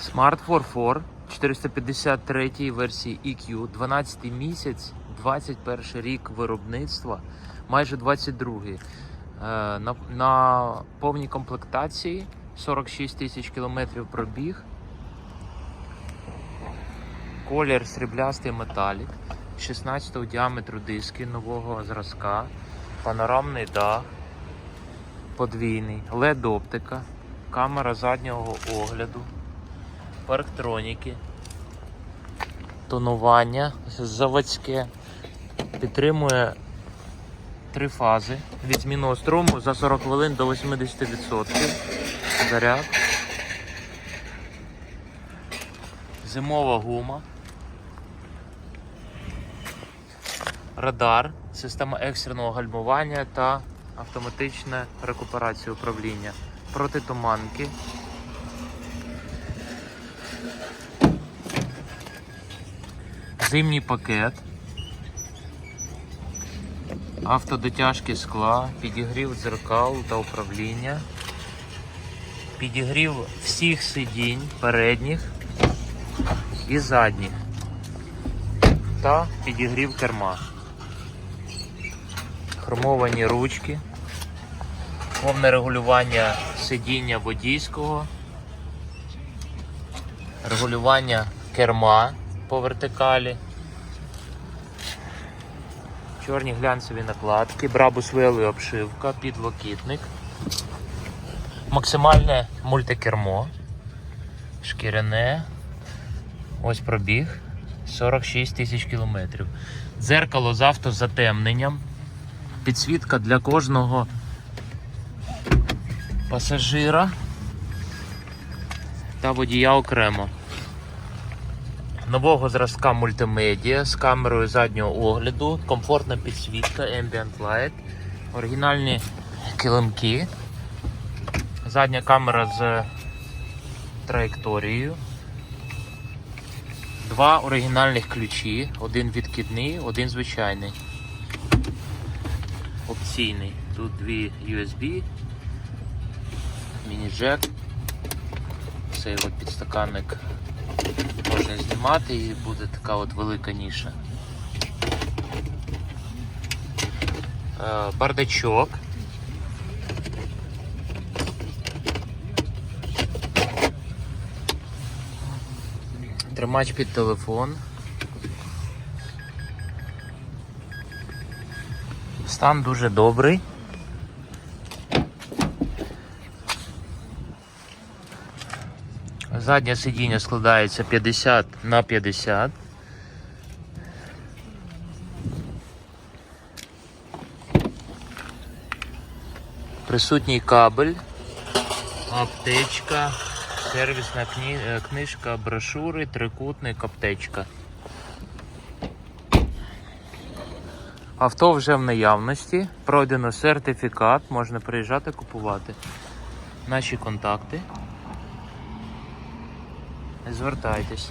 Smart 44 453 версії EQ, 12 місяць, 21 рік виробництва, майже 22. Е, На, на повній комплектації 46 тисяч кілометрів пробіг. Колір сріблястий металік, 16 діаметру диски нового зразка, панорамний дах, подвійний, LED оптика, камера заднього огляду, парктроніки, тонування заводське, підтримує три фази від змінного за 40 хвилин до 80%. Заряд. Зимова гума. Радар, система екстреного гальмування та автоматична рекуперація управління. Протитуманки. Зимній пакет. Автодотяжки скла, підігрів дзеркал та управління. Підігрів всіх сидінь передніх і задніх. Та підігрів керма. Хромовані ручки. Повне регулювання сидіння водійського. Регулювання керма по вертикалі. Чорні глянцеві накладки, брабус вели обшивка, підлокітник. Максимальне мультикермо. Шкіряне. Ось пробіг. 46 тисяч кілометрів. Дзеркало з автозатемненням. Підсвітка для кожного пасажира та водія окремо. Нового зразка мультимедіа з камерою заднього огляду, комфортна підсвітка, Ambient Light, оригінальні килимки, задня камера з траєкторією, два оригінальних ключі, один відкидний, один звичайний. Опційний. Тут дві USB, міні-джек. Цей от підстаканник можна знімати і буде така от велика ніша. Е, Бардачок. Тримач під телефон. Стан дуже добрий. Заднє сидіння складається 50 на 50. Присутній кабель, аптечка, сервісна е, книжка, брошури, трикутник, аптечка. Авто вже в наявності, пройдено сертифікат, можна приїжджати купувати. Наші контакти. Звертайтесь.